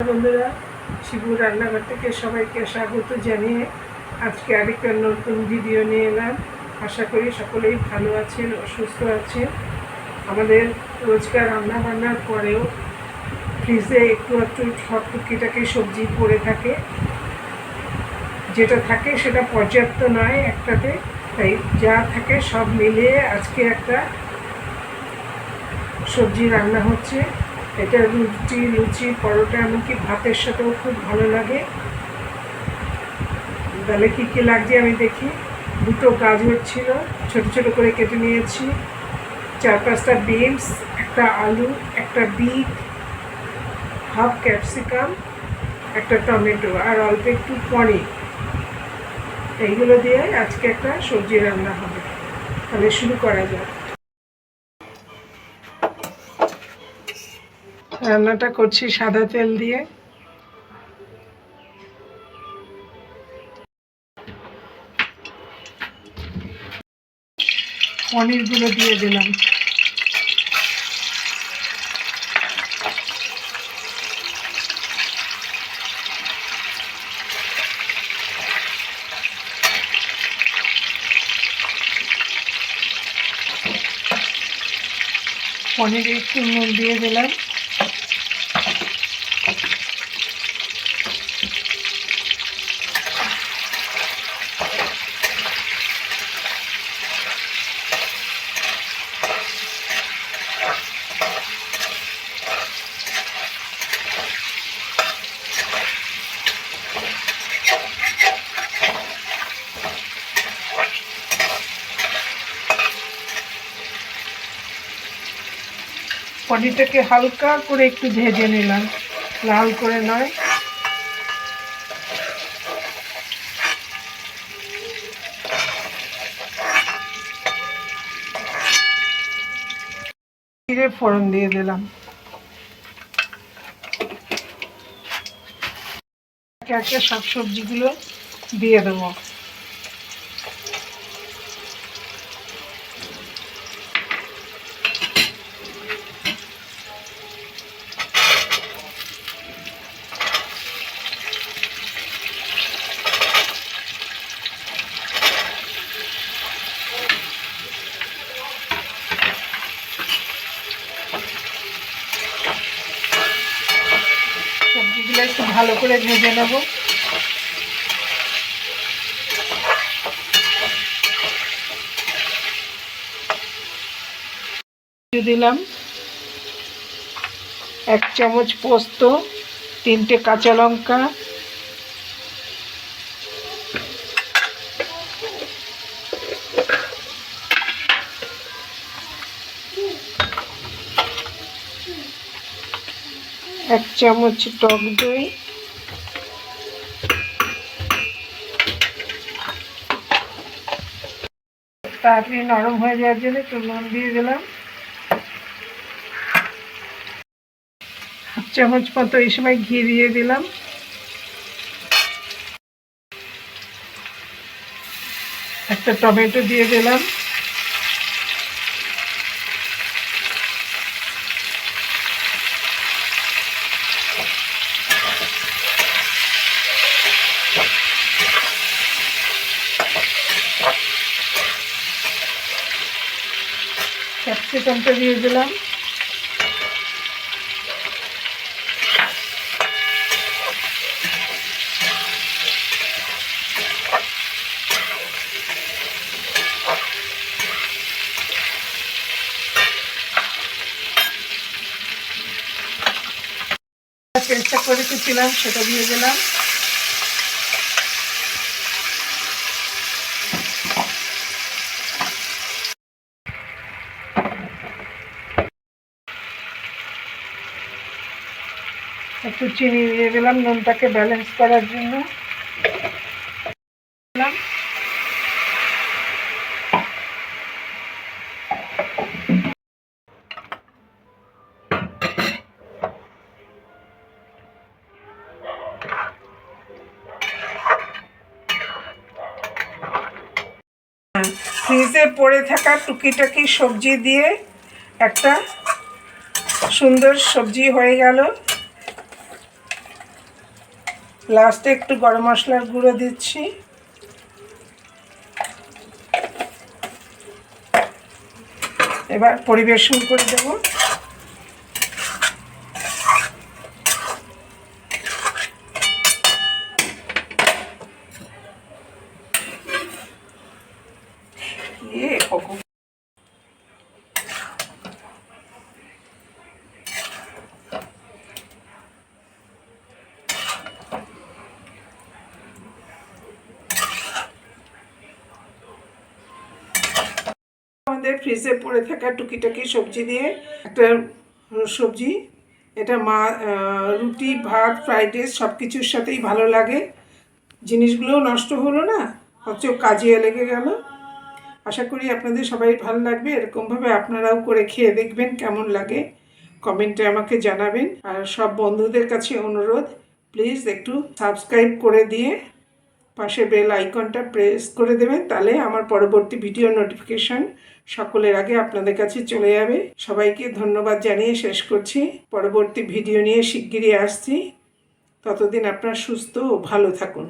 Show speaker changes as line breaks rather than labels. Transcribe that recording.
বন্ধুরা, শিবু রান্নাঘর থেকে সবাইকে স্বাগত জানিয়ে আজকে আরেকটা নতুন ভিডিও নিয়ে এলাম। আশা করি সকলেই ভালো আছেন, অসুস্থ আছেন। আমাদের রোজকার রান্না বান্নার পরেও ফ্রিজে একটু একটু সব টুকিটাকি সবজি পড়ে থাকে। যেটা থাকে সেটা পর্যাপ্ত নয় একটাতে, তাই যা থাকে সব মিলিয়ে আজকে একটা সবজি রান্না হচ্ছে। এটা রুটি, লুচি, পরোটা, এমনকি ভাতের সাথেও খুব ভালো লাগে। তাহলে কী কী লাগছে আমি দেখি। দুটো গাজর ছিল, ছোট ছোট করে কেটে নিয়েছি। চার পাঁচটা বিনস, একটা আলু, একটা বিট, হাফ ক্যাপসিকাম, একটা টমেটো, আর অল্প একটু পনির। এইগুলো দিয়ে আজকে একটা সবজি রান্না হবে। তাহলে শুরু করা যাক। রান্নাটা করছি সাদা তেল দিয়ে। পনিরগুলো দিয়ে দিলাম। পনিরে একটু নুন দিয়ে দিলাম। পনিরটাকে হালকা করে একটু ভেজে নিলাম। লাল করে নয়। জিরে ফোড়ন দিয়ে দিলাম। একে একে সব সবজিগুলো দিয়ে দেবো সবজিগুলো একটু ভালো করে ভেজে নেব। দিলাম এক চামচ পোস্ত, তিনটে কাঁচা লঙ্কা, এক চামচ টক দই তাড়াতাড়ি নরম হয়ে যাওয়ার জন্য একটু নুন দিয়ে দিলাম। হাফ চামচ মতো এই সময় ঘি দিয়ে দিলাম। একটা টমেটো দিয়ে দিলাম। ক্যাপসিকামটা দিয়ে দিলাম। পেস্টটা করে রেখেছিলাম সেটা দিয়ে দিলাম। একটু চিনি দিয়ে দিলাম, নুনটাকে ব্যালেন্স করার জন্য। ফ্রিজে পড়ে থাকা টুকিটাকি সবজি দিয়ে একটা সুন্দর সবজি হয়ে গেল লাস্টে একটু গরম মশলার গুঁড়ো দিচ্ছি। এবার পরিবেশন করে দেবো। ফ্রিজে পড়ে থাকা টুকিটাকি সবজি দিয়ে একটা সবজি, এটা মা রুটি, ভাত, ফ্রাইড রাইস সব কিছুর সাথেই ভালো লাগে। জিনিসগুলোও নষ্ট হলো না, অথচ কাজে লেগে গেল। আশা করি আপনাদের সবাই ভালো লাগবে, এরকমভাবে আপনারাও করে খেয়ে দেখবেন কেমন লাগে। কমেন্টে আমাকে জানাবেন। আর সব বন্ধুদের কাছে অনুরোধ, প্লিজ একটু সাবস্ক্রাইব করে দিয়ে পাশে বেল আইকনটা প্রেস করে দেবেন, তাহলে আমার পরবর্তী ভিডিও নোটিফিকেশন সকলের আগে আপনাদের কাছে চলে যাবে। সবাইকে ধন্যবাদ জানিয়ে শেষ করছি। পরবর্তী ভিডিও নিয়ে শিগগিরই আসছি। ততদিন আপনারা সুস্থ ও ভালো থাকুন।